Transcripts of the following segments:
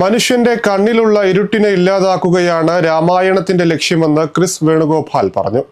മനുഷ്യന്റെ കണ്ണിലുള്ള ഇരുട്ടിനെ ഇല്ലാതാക്കുകയാണ് രാമായണത്തിന്റെ ലക്ഷ്യമെന്ന് ക്രിസ് വേണുഗോപാൽ പറഞ്ഞു.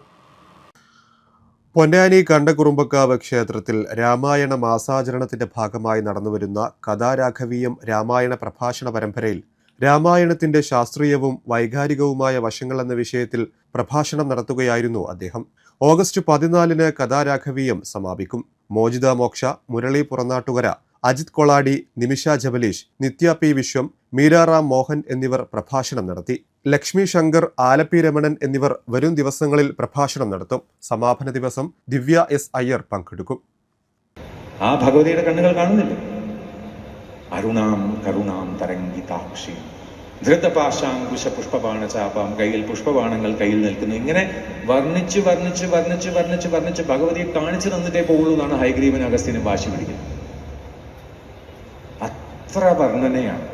പൊന്നാനി കണ്ടകുറുമ്പക്കാവ് ക്ഷേത്രത്തിൽ രാമായണ മാസാചരണത്തിന്റെ ഭാഗമായി നടന്നുവരുന്ന കഥാരാഘവീയം രാമായണ പ്രഭാഷണ പരമ്പരയിൽ രാമായണത്തിന്റെ ശാസ്ത്രീയവും വൈകാരികവുമായ വശങ്ങൾ എന്ന വിഷയത്തിൽ പ്രഭാഷണം നടത്തുകയായിരുന്നു അദ്ദേഹം. ഓഗസ്റ്റ് പതിനാലിന് കഥാരാഘവീയം സമാപിക്കും. മോചിത മോക്ഷ മുരളി പുറന്നാട്ടുകര അജിത് കൊളാടി നിമിഷ ജബലീഷ് നിത്യ പി വിശ്വം മീരാറാം മോഹൻ എന്നിവർ പ്രഭാഷണം നടത്തി. ലക്ഷ്മി ശങ്കർ ആലപ്പി രമണൻ എന്നിവർ വരും ദിവസങ്ങളിൽ പ്രഭാഷണം നടത്തും. സമാപന ദിവസം ദിവ്യ എസ് അയ്യർ പങ്കെടുക്കും. ആ ഭഗവതിയുടെ കണ്ണുകൾ കാണുന്നില്ല. അരുണാം കരുണാം തരംഗിതാക്ഷി ധൃതപാശാങ്കുശ പുഷ്പബാണ ചാപാം കയ്യിൽ പുഷ്പബാണങ്ങൾ കയ്യിൽ നിൽക്കുന്നു. ഇങ്ങനെ വർണിച്ച് വർണിച്ച് വർണിച്ച് വർണിച്ച് വർണിച്ച് ഭഗവതിയെ കാണിച്ചു തന്നിട്ടേ പോകുള്ളൂ എന്നാണ് ഹൈഗ്രീവൻ അഗസ്ത്യനും വാശി പിടിക്കുന്നത്. അത്ര വർണനയാണ്.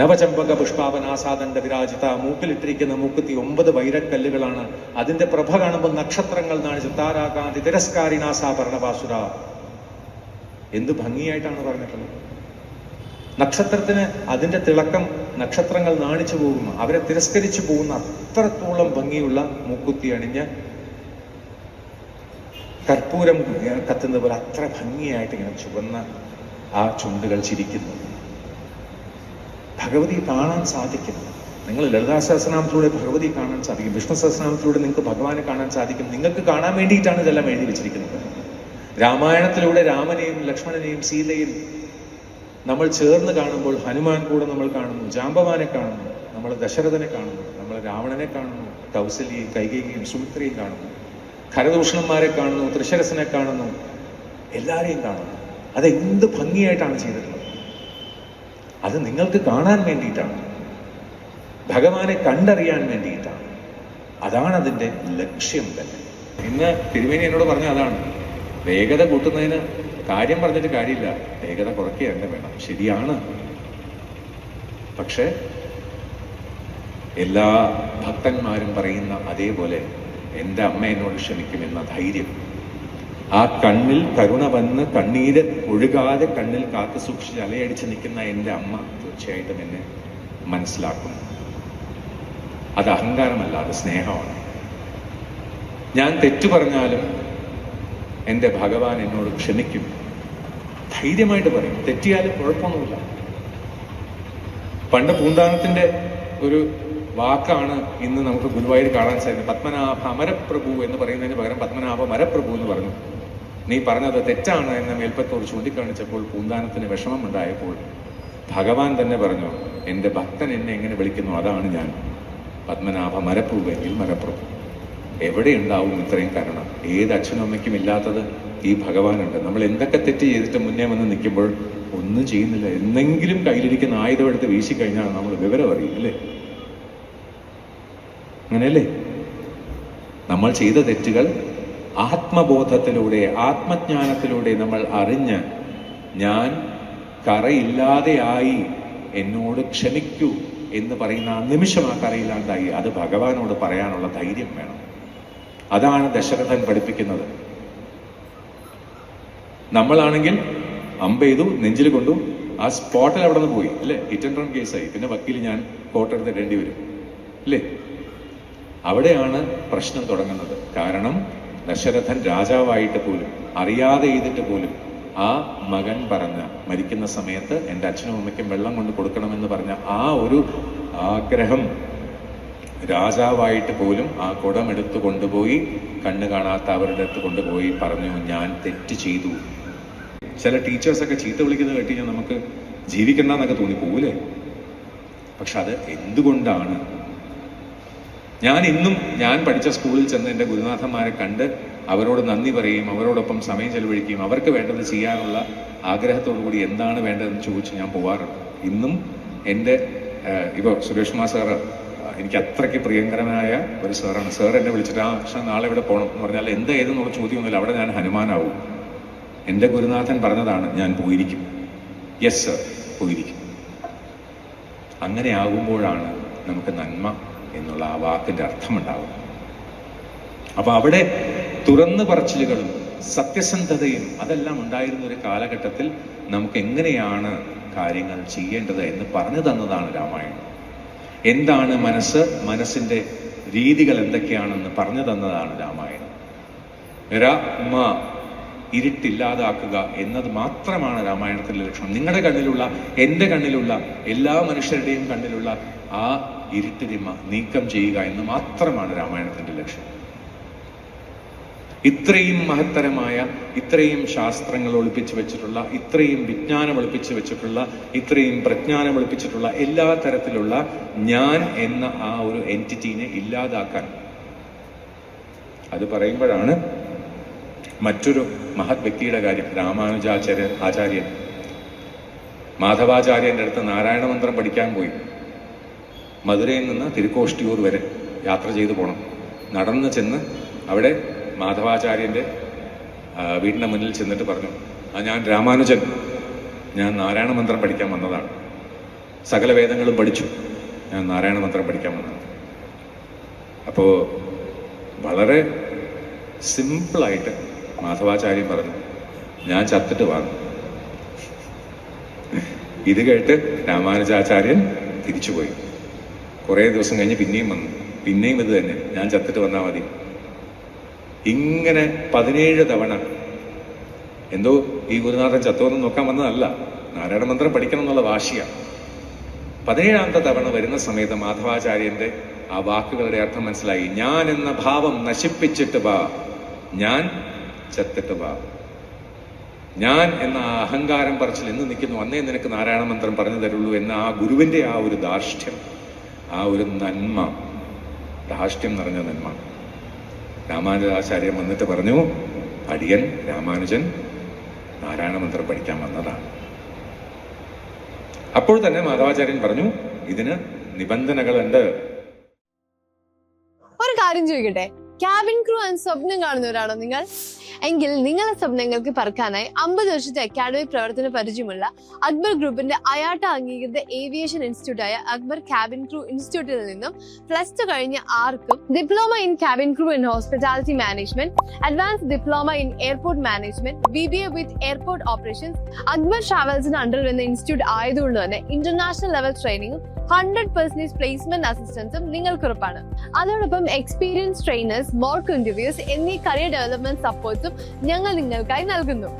നവചമ്പക പുഷ്പാവനാസാദണ്ഡ വിരാജിത മൂക്കിലിട്ടിരിക്കുന്ന മൂക്കുത്തി ഒമ്പത് വൈരക്കല്ലുകളാണ് അതിന്റെ പ്രഭ കാണുമ്പോൾ നക്ഷത്രങ്ങൾ നാണിച്ച് താരാകാന്തി തിരസ്കാരിനാസാ ഭരണവാസുര. എന്ത് ഭംഗിയായിട്ടാണ് പറഞ്ഞിട്ടുള്ളത്. നക്ഷത്രത്തിന് അതിന്റെ തിളക്കം നക്ഷത്രങ്ങൾ നാണിച്ചു പോകും അവരെ തിരസ്കരിച്ചു പോകുന്ന അത്രത്തോളം ഭംഗിയുള്ള മൂക്കുത്തി അണിഞ്ഞ് കർപ്പൂരം കത്തുന്ന പോലെ അത്ര ഭംഗിയായിട്ട് ഇങ്ങനെ ചുവന്ന ആ ചുണ്ടുകൾ ചിരിക്കുന്നു. ഭഗവതി കാണാൻ സാധിക്കും നിങ്ങൾ ലളിതാ സഹസ്രനാമത്തിലൂടെ ഭഗവതി കാണാൻ സാധിക്കും. വിഷ്ണു സഹസ്രനാമത്തിലൂടെ നിങ്ങൾക്ക് ഭഗവാനെ കാണാൻ സാധിക്കും. നിങ്ങൾക്ക് കാണാൻ വേണ്ടിയിട്ടാണ് ഇതെല്ലാം എഴുതി വെച്ചിരിക്കുന്നത്. രാമായണത്തിലൂടെ രാമനെയും ലക്ഷ്മണനെയും സീതയും നമ്മൾ ചേർന്ന് കാണുമ്പോൾ ഹനുമാൻ കൂടെ നമ്മൾ കാണുന്നു. ജാമ്പവാനെ കാണുന്നു. നമ്മൾ ദശരഥനെ കാണുന്നു. നമ്മൾ രാവണനെ കാണുന്നു. കൗസല്യയും കൈകേയും സുമിത്രയും കാണുന്നു. ഖരദൂഷണന്മാരെ കാണുന്നു. തൃശരസനെ കാണുന്നു. എല്ലാവരെയും കാണുന്നു. അത് എന്ത് ഭംഗിയായിട്ടാണ് ചെയ്തിട്ടുള്ളത് അത് നിങ്ങൾക്ക് കാണാൻ വേണ്ടിയിട്ടാണ്. ഭഗവാനെ കണ്ടറിയാൻ വേണ്ടിയിട്ടാണ്. അതാണ് അതിന്റെ ലക്ഷ്യം തന്നെ. ഇന്ന് തിരുമേനി എന്നോട് പറഞ്ഞ അതാണ്. വേഗത കൂട്ടുന്നതിന് കാര്യം പറഞ്ഞിട്ട് കാര്യമില്ല. വേഗത കുറയ്ക്കുക തന്നെ വേണം. ശരിയാണ്. പക്ഷേ എല്ലാ ഭക്തന്മാരും പറയുന്ന അതേപോലെ എന്റെ അമ്മ എന്നോട് ക്ഷമിക്കുമെന്ന ധൈര്യം ആ കണ്ണിൽ കരുണ വന്ന് കണ്ണീര് ഒഴുകാതെ കണ്ണിൽ കാത്തു സൂക്ഷിച്ച് അലയടിച്ച് നിൽക്കുന്ന എന്റെ അമ്മ തീർച്ചയായിട്ടും എന്നെ മനസ്സിലാക്കും. അത് അഹങ്കാരമല്ല അത് സ്നേഹമാണ്. ഞാൻ തെറ്റു പറഞ്ഞാലും എന്റെ ഭഗവാൻ എന്നോട് ക്ഷമിക്കും. ധൈര്യമായിട്ട് പറയും. തെറ്റിയാലും കുഴപ്പമൊന്നുമില്ല. പണ്ട് പൂന്താനത്തിന്റെ ഒരു വാക്കാണ് ഇന്ന് നമുക്ക് ഗുരുവായൂർ കാണാൻ സാധിക്കുന്നത്. പത്മനാഭ അമരപ്രഭു എന്ന് പറയുന്നതിന് പകരം പത്മനാഭ മരപ്രഭു എന്ന് പറഞ്ഞു. നീ പറഞ്ഞത് തെറ്റാണ് എന്ന് മേൽപ്പത്തൂർ ചൂണ്ടിക്കാണിച്ചപ്പോൾ പൂന്താനത്തിന് വിഷമമുണ്ടായപ്പോൾ ഭഗവാൻ തന്നെ പറഞ്ഞു എന്റെ ഭക്തൻ എന്നെ എങ്ങനെ വിളിക്കുന്നു? അതാണ് ഞാൻ. പത്മനാഭ മരപ്പൂവെങ്കിൽ മരപ്പുറം എവിടെ ഉണ്ടാവും ഇത്രയും കാരണം? ഏത് അച്ഛനും അമ്മയ്ക്കും ഇല്ലാത്തത് ഈ ഭഗവാനുണ്ട്. നമ്മൾ എന്തൊക്കെ തെറ്റ് ചെയ്തിട്ട് മുന്നേ വന്ന് നിൽക്കുമ്പോൾ ഒന്നും ചെയ്യുന്നില്ല. എന്തെങ്കിലും കയ്യിലിരിക്കുന്ന ആയുധം എടുത്ത് വീശിക്കഴിഞ്ഞാൽ നമ്മൾ വിവരം അറിയും അല്ലേ? അങ്ങനെയല്ലേ? നമ്മൾ ചെയ്ത തെറ്റുകൾ ആത്മബോധത്തിലൂടെ ആത്മജ്ഞാനത്തിലൂടെ നമ്മൾ അറിഞ്ഞ് ഞാൻ കറയില്ലാതെയായി എന്നോട് ക്ഷമിക്കൂ എന്ന് പറയുന്ന ആ നിമിഷം ആ കറയില്ലാണ്ടായി അത് ഭഗവാനോട് പറയാനുള്ള ധൈര്യം വേണം. അതാണ് ദശരഥൻ പഠിപ്പിക്കുന്നത്. നമ്മളാണെങ്കിൽ അമ്പെയ്തു നെഞ്ചിൽ കൊണ്ടു ആ സ്പോട്ടിൽ അവിടെ നിന്ന് പോയി അല്ലേ? ഹിറ്റ് ആൻഡ് റൺ കേസായി പിന്നെ വക്കീൽ ഞാൻ കോട്ടെടുത്തിടേണ്ടി വരും അല്ലേ? അവിടെയാണ് പ്രശ്നം തുടങ്ങുന്നത്. കാരണം ദശരഥൻ രാജാവായിട്ട് പോലും അറിയാതെ ചെയ്തിട്ട് പോലും ആ മകൻ പറഞ്ഞ മരിക്കുന്ന സമയത്ത് എന്റെ അച്ഛനും അമ്മയ്ക്കും വെള്ളം കൊണ്ട് കൊടുക്കണമെന്ന് പറഞ്ഞ ആ ഒരു ആഗ്രഹം രാജാവായിട്ട് പോലും ആ കുടം എടുത്തു കൊണ്ടുപോയി കണ്ണ് കാണാത്ത അവരുടെ അടുത്ത് കൊണ്ടുപോയി പറഞ്ഞു ഞാൻ തെറ്റ് ചെയ്തു. ചില ടീച്ചേഴ്സൊക്കെ ചീത്ത വിളിക്കുന്നത് കേട്ട് കഴിഞ്ഞാൽ നമുക്ക് ജീവിക്കണ്ടെന്നൊക്കെ തോന്നിപ്പോവില്ലേ പക്ഷെ അത് എന്തുകൊണ്ടാണ് ഞാൻ ഇന്നും ഞാൻ പഠിച്ച സ്കൂളിൽ ചെന്ന് എന്റെ ഗുരുനാഥന്മാരെ കണ്ട് അവരോട് നന്ദി പറയുകയും അവരോടൊപ്പം സമയം ചെലവഴിക്കുകയും അവർക്ക് വേണ്ടത് ചെയ്യാനുള്ള ആഗ്രഹത്തോടു കൂടി എന്താണ് വേണ്ടതെന്ന് ചോദിച്ച് ഞാൻ പോവാറുണ്ട്. ഇന്നും എന്റെ ഇപ്പോൾ സുരേഷ് കുമാർ സാറ് എനിക്ക് അത്രയ്ക്ക് പ്രിയങ്കരനായ ഒരു സാറാണ്. സാർ എന്നെ വിളിച്ചിട്ട് ആ പക്ഷേ നാളെ ഇവിടെ പോകണം എന്ന് പറഞ്ഞാൽ എന്താ ഏതെന്നുള്ള ചോദ്യമൊന്നുമില്ല. അവിടെ ഞാൻ ഹനുമാനാവും. എന്റെ ഗുരുനാഥൻ പറഞ്ഞതാണ് ഞാൻ പോയിരിക്കും. യെസ് സർ പോയിരിക്കും. അങ്ങനെ ആകുമ്പോഴാണ് നമുക്ക് നന്മ എന്നുള്ള ആ വാക്കിന്റെ അർത്ഥമുണ്ടാവും അപ്പൊ അവിടെ തുറന്നു പറച്ചിലുകളും സത്യസന്ധതയും അതെല്ലാം ഉണ്ടായിരുന്ന ഒരു കാലഘട്ടത്തിൽ നമുക്ക് എങ്ങനെയാണ് കാര്യങ്ങൾ ചെയ്യേണ്ടത് എന്ന് പറഞ്ഞു തന്നതാണ് രാമായണം. എന്താണ് മനസ്സ് മനസ്സിന്റെ രീതികൾ എന്തൊക്കെയാണെന്ന് പറഞ്ഞു തന്നതാണ് രാമായണം. ര മ ഇരുട്ടില്ലാതാക്കുക എന്നത് മാത്രമാണ് രാമായണത്തിലെ ലക്ഷണം നിങ്ങളുടെ കണ്ണിലുള്ള എന്റെ കണ്ണിലുള്ള എല്ലാ മനുഷ്യരുടെയും കണ്ണിലുള്ള ആ ഇരുട്ടിരിമ നീക്കം ചെയ്യുക എന്ന് മാത്രമാണ് രാമായണത്തിന്റെ ലക്ഷ്യം. ഇത്രയും മഹത്തരമായ ഇത്രയും ശാസ്ത്രങ്ങൾ ഒളിപ്പിച്ചു വെച്ചിട്ടുള്ള ഇത്രയും വിജ്ഞാനം ഒളിപ്പിച്ചു വെച്ചിട്ടുള്ള ഇത്രയും പ്രജ്ഞാനം ഒളിപ്പിച്ചിട്ടുള്ള എല്ലാ തരത്തിലുള്ള ഞാൻ എന്ന ആ ഒരു എന്റിറ്റീനെ ഇല്ലാതാക്കാൻ. അത് പറയുമ്പോഴാണ് മറ്റൊരു മഹത് വ്യക്തിയുടെ കാര്യം. രാമാനുജാചാര്യ ആചാര്യൻ. മാധവാചാര്യന്റെ അടുത്ത് നാരായണ മന്ത്രം പഠിക്കാൻ പോയി. മധുരയിൽ നിന്ന് തിരുക്കോഷ്ടിയൂർ വരെ യാത്ര ചെയ്തു പോകണം നടന്ന് ചെന്ന് അവിടെ മാധവാചാര്യന്റെ വീടിന്റെ മുന്നിൽ ചെന്നിട്ട് പറഞ്ഞു ആ ഞാൻ രാമാനുജൻ. ഞാൻ നാരായണ മന്ത്രം പഠിക്കാൻ വന്നതാണ്. സകല വേദങ്ങളും പഠിച്ചു. ഞാൻ നാരായണ മന്ത്രം പഠിക്കാൻ വന്നത് അപ്പോൾ വളരെ സിമ്പിളായിട്ട് മാധവാചാര്യൻ പറഞ്ഞു ഞാൻ ചത്തിട്ട് വാങ്ങും. ഇത് കേട്ട് രാമാനുജാചാര്യൻ തിരിച്ചുപോയി. കുറേ ദിവസം കഴിഞ്ഞ് പിന്നെയും വന്നു. പിന്നെയും ഇത് തന്നെ. ഞാൻ ചത്തിട്ട് വന്നാൽ മതി. ഇങ്ങനെ പതിനേഴ് തവണ എന്തോ ഈ ഗുരുനാഥൻ ചത്തോന്ന് നോക്കാൻ വന്നതല്ല. നാരായണ മന്ത്രം പഠിക്കണം എന്നുള്ള വാശിയാണ് പതിനേഴാമത്തെ തവണ വരുന്ന സമയത്ത് മാധവാചാര്യന്റെ ആ വാക്കുകളുടെ അർത്ഥം മനസ്സിലായി. ഞാൻ എന്ന ഭാവം നശിപ്പിച്ചിട്ട് വാ. ഞാൻ ചത്തിട്ട് വാ. ഞാൻ എന്ന ആ അഹങ്കാരം പറച്ചിൽ എന്ന് നിൽക്കുന്നു. അന്നേ നിനക്ക് നാരായണ മന്ത്രം പറഞ്ഞു തരുള്ളൂ എന്ന ആ ഗുരുവിന്റെ ആ ഒരു ധാർഷ്ട്യം ആ ഒരു നന്മ ധാഷ്ട്യം നിറഞ്ഞ നന്മ. രാമാനുജാചാര്യൻ വന്നിട്ട് പറഞ്ഞു അടിയൻ രാമാനുജൻ നാരായണ മന്ത്രം പഠിക്കാൻ വന്നതാണ്. അപ്പോൾ തന്നെ മാധവാചാര്യൻ പറഞ്ഞു ഇതിന് നിബന്ധനകളുണ്ട്. ഒരു കാര്യം ചോദിക്കട്ടെ? ക്യാബിൻ ക്രൂ ആൻഡ് സ്വപ്നം കാണുന്നവരാണോ നിങ്ങൾ. എങ്കിൽ നിങ്ങളുടെ സ്വപ്നങ്ങൾക്ക് പറക്കാനായി അമ്പത് വർഷത്തെ അക്കാഡമി പ്രവർത്തന പരിചയമുള്ള അക്ബർ ഗ്രൂപ്പിന്റെ അയാട്ട അംഗീകൃത ഏവിയേഷൻ ഇൻസ്റ്റിറ്റ്യൂട്ടായ അക്ബർ ക്യാബിൻ ക്രൂ ഇൻസ്റ്റിറ്റ്യൂട്ടിൽ നിന്നും പ്ലസ് ടു കഴിഞ്ഞ ആർക്കും diploma in cabin crew in hospitality management advance diploma in airport management B B A with airport operations Akbar ട്രാവൽസിന് under വരുന്ന ഇൻസ്റ്റിറ്റ്യൂട്ട് ആയതുകൊണ്ട് തന്നെ ഇന്റർനാഷണൽ ലെവൽ ട്രെയിനിങ്ങും ഹൺഡ്രഡ് പെർസെന്റേജ് പ്ലേസ്മെന്റ് അസിസ്റ്റൻസും നിങ്ങൾക്ക് ഉറപ്പാണ് അതോടൊപ്പം എക്സ്പീരിയൻസ് ട്രെയിനേഴ്സ് മോർക്ക് ഇന്റർവ്യൂസ് എന്നീ കരിയർ ഡെവലപ്മെന്റ് സപ്പോർട്ട്സും ഞങ്ങൾ നിങ്ങൾക്കായി നൽകുന്നു.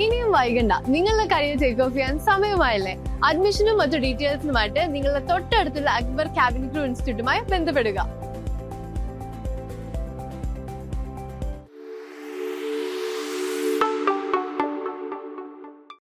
ഇനിയും വൈകണ്ട. നിങ്ങളുടെ കരിയർ ടേക്ക് ഓഫ് ചെയ്യാൻ സമയമായല്ലേ? അഡ്മിഷനും മറ്റു ഡീറ്റെയിൽസിനുമായിട്ട് നിങ്ങളുടെ തൊട്ടടുത്തുള്ള അക്ബർ ക്യാബിനറ്റ് ഇൻസ്റ്റിറ്റ്യൂട്ടുമായി ബന്ധപ്പെടുക.